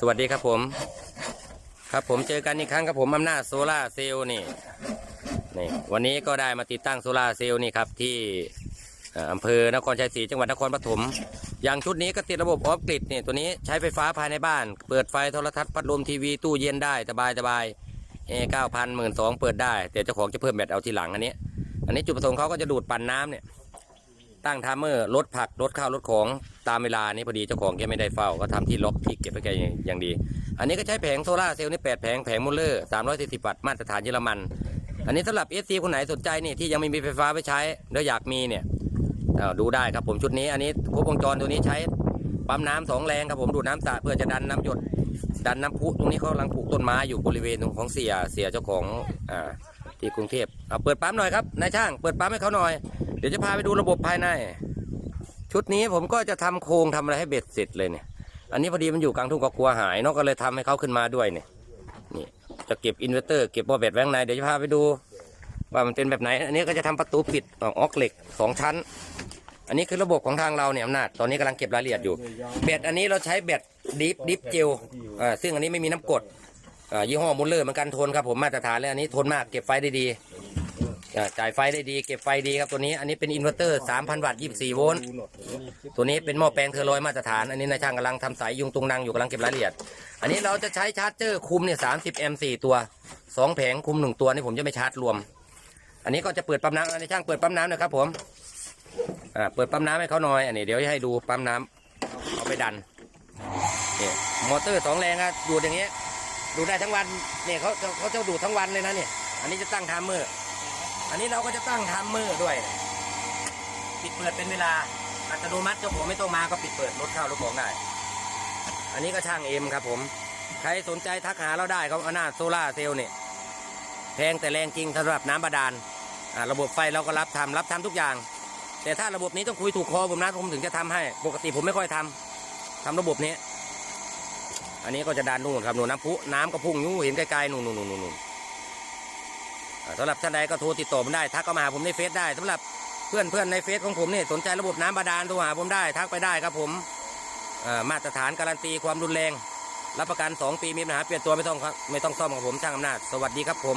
สวัสดีครับผม ครับผมเจอกันอีกครั้งครับผมอำนาจโซล่าเซลล์นี่นี่วันนี้ก็ได้มาติดตั้งโซล่าเซลล์นี่ครับที่อำเภอนครชัยศรีจังหวัดนครปฐมอย่างชุดนี้ก็ติดระบบออฟกริดนี่ตัวนี้ใช้ไฟฟ้าภายในบ้าน เปิดไฟโทรทัศน์พัดลมทีวีตู้เย็นได้สบายสบายเอเก้าพันหมื่นสองเปิดได้ แต่เจ้าของจะเพิ่มแบตเอาทีหลังอันนี้ อันนี้จุดประสงค์เขาก็จะดูดปั่นน้ำเนี่ย ตั้งไทม์เมอร์ลดผักลดข้าวลดของตามเวลานี้พอดีเจ้าของแกไม่ได้เฝ้าก็ทำที่ล็อกที่เก็บไว้แกอย่างดี อันนี้ก็ใช้แผงโซล่าเซลล์นี่แปดแผงแผงมูลเลอร์สามร้อยสี่สิบวัตต์มาตรฐานเยอรมัน อันนี้สำหรับเอฟซีคนไหนสนใจนี่ที่ยังไม่มีไฟฟ้าไปใช้แล้วอยากมีเนี่ยดูได้ครับผมชุดนี้ อันนี้ครบวงจรตัวนี้ใช้ปั๊มน้ำสองแรงครับผมดูดน้ำสะเพื่อจะดันน้ำหยดดันน้ำพุตรงนี้เขากำลังปลูกต้นไม้อยู่บริเวณของเสียเสียเจ้าของอ่าที่กรุงเทพเอาเปิดปั๊มหน่อยครับนายช่างเปิดปั๊มให้เขาหน่อย เดี๋ยวจะพาไปดูระบบภายใน ชุดนี้ผมก็จะทำโครงทำอะไรให้เบ็ดเสร็จเลยเนี่ย อันนี้พอดีมันอยู่กลางทุ่งก็กลัวหายเนาะก็เลยทำให้เขาขึ้นมาด้วยเนี่ยนี่จะเก็บอินเวอร์เตอร์เก็บบ่อแบตไว้ข้างในเดี๋ยวจะพาไปดูว่ามันเป็นแบบไหน อันนี้ก็จะทำประตูปิดออกเหล็กสองชั้น อันนี้คือระบบของทางเราเนี่ยอำนาจตอนนี้กำลังเก็บรายละเอียดอยู่แบตอันนี้เราใช้แบตดิฟดิฟเจลอ่าซึ่งอันนี้ไม่มีน้ำกรดอ่ายี่ห้อมุลเลอร์เหมือนกันทนครับผมมาตรฐานเลยอันนี้ทนมากเก็บไฟได้ดี อ่าจ่ายไฟได้ดีเก็บไฟดีครับตัวนี้ อันนี้เป็นอินเวอร์เตอร์ 3,000 วัตต์ 24 โวลต์ ตัวนี้เป็นหม้อแปลงเทอร์ลอยมาตรฐาน อันนี้นายช่างกำลังทำสายยุงตุงนางอยู่กำลังเก็บรายละเอียด อันนี้เราจะใช้ชาร์จเจอร์คุมเนี่ย 30 แอมป์4ตัว 2 แผงคุม 1 ตัวนี่ผมจะไม่ชาร์จรวม อันนี้ก็จะเปิดปั๊มน้ำนายช่างเปิดปั๊มน้ำนะครับผม อ่า เปิดปั๊มน้ำให้เขาหน่อย อันนี้เดี๋ยวจะให้ดูปั๊มน้ำเอาไปดันเนี่ยมอเตอร์สองแรงอะดูดอย่างเงี้ยดูได้ทั้งวันเนี่ยเขาเขาเขาจะดูดทั้งวันเลยนะเนี่ย อันนี้จะตั้งไทม์เมอร์ อันนี้เราก็จะตั้งไทม์เมอร์ด้วย ปิดเปิดเป็นเวลาอัตโนมัติเจ้าของไม่ต้องมาก็ปิดเปิดรถเข้ารถของได้ อันนี้ก็ช่างเอ็มครับผม ใครสนใจทักหาเราได้เขาเอาหน้าโซล่าเซลล์เนี่ยแพงแต่แรงจริงสำหรับน้ำบาดาลระบบไฟเราก็รับทำรับทำทุกอย่าง แต่ถ้าระบบนี้ต้องคุยถูกคอผมนะผมถึงจะทำให้ ปกติผมไม่ค่อยทำทำระบบนี้ อันนี้ก็จะดันนู่นครับนู่นน้ำพุน้ำก็พุ่งยู่เห็นไกลๆนู่นนู่นนู่น สำหรับท่านใดก็โทรติดต่อผมได้ทักก็มาหาผมในเฟซได้สำหรับเพื่อนเพื่อนในเฟซของผมนี่สนใจระบบน้ำบาดาลโทรหาผมได้ทักไปได้ครับผมมาตรฐานการันตีความรุนแรง รับประกัน 2 ปีมีปัญหาเปลี่ยนตัวไม่ต้องไม่ต้องซ่อมกับผมช่างอำนาจ สวัสดีครับผม